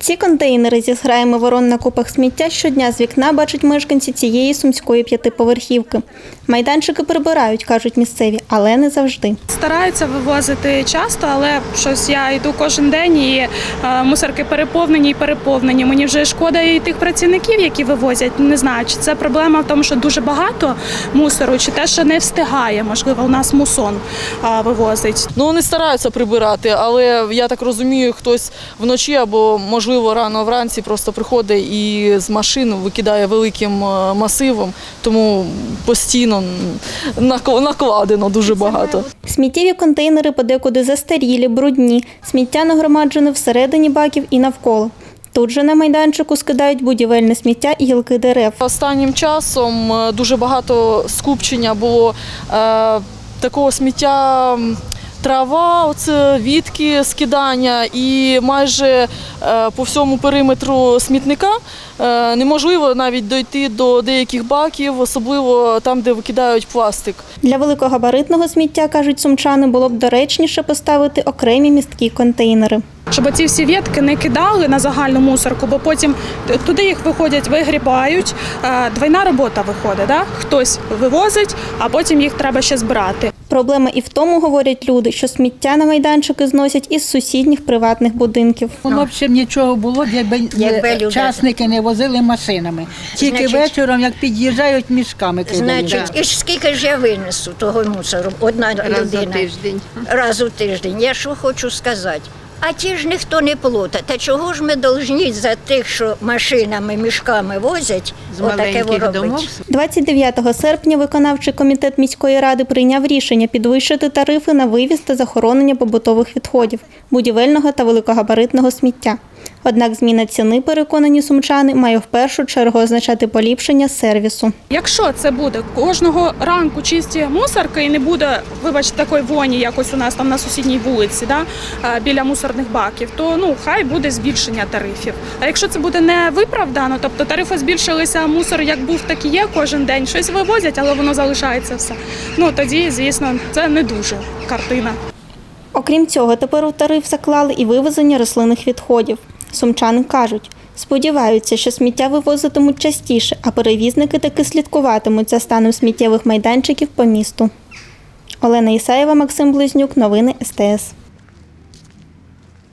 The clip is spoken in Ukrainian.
Ці контейнери зі зграями ворон на купах сміття щодня з вікна бачать мешканці цієї сумської п'ятиповерхівки. Майданчики прибирають, кажуть місцеві, але не завжди. Стараються вивозити часто, але щось я йду кожен день і е, мусорки переповнені і переповнені. Мені вже шкода і тих працівників, які вивозять. Не знаю, чи це проблема в тому, що дуже багато мусору, чи те, що не встигає. Можливо, у нас мусон вивозить. Ну вони стараються прибирати, але я так розумію, хтось вночі або можливо рано вранці просто приходить і з машин викидає великим е, масивом, тому постійно нак- накладено дуже багато. Сміттєві контейнери подекуди застарілі, брудні, сміття нагромаджене всередині баків і навколо. Тут же на майданчику скидають будівельне сміття і гілки дерев. Останнім часом е, дуже багато скупчення було е, такого сміття. Трава, оце відки скидання, і майже е, по всьому периметру смітника е, неможливо навіть дойти до деяких баків, особливо там, де викидають пластик. Для великогабаритного сміття, кажуть сумчани, було б доречніше поставити окремі місткі контейнери. Щоб ці всі ветки не кидали на загальну мусорку, бо потім туди їх виходять, вигрібають. Двойна робота виходить. Да? Хтось вивозить, а потім їх треба ще збирати. Проблема і в тому, говорять люди, що сміття на майданчики зносять із сусідніх приватних будинків. Воно б ще б нічого було, якби, Якби не возили машинами. Тільки Значить- вечором, як під'їжджають, мішками кидають. Значить, і ж скільки ж я винесу того мусору? Одна людина. тиждень. Раз у тиждень. Я що хочу сказати. А ті ж ніхто не плута. Та чого ж ми повинні за тих, що машинами, мішками возять, З отаке маленьких робити? домов 29 серпня виконавчий комітет міської ради прийняв рішення підвищити тарифи на вивіз та захоронення побутових відходів, будівельного та великогабаритного сміття. Однак зміна ціни, переконані сумчани, має в першу чергу означати поліпшення сервісу. Якщо це буде кожного ранку чисті мусорки і не буде, вибачте, такої воні, якось у нас там на сусідній вулиці, да, біля мусорних баків, то ну хай буде збільшення тарифів. А якщо це буде не виправдано, тобто тарифи збільшилися, мусор як був, так і є кожен день. Щось вивозять, але воно залишається все. Ну тоді, звісно, це не дуже картина. Окрім цього, тепер у тариф заклали і вивезення рослинних відходів. Сумчани кажуть, сподіваються, що сміття вивозитимуть частіше, а перевізники таки слідкуватимуть за станом сміттєвих майданчиків по місту. Олена Ісаєва, Максим Близнюк, новини СТС.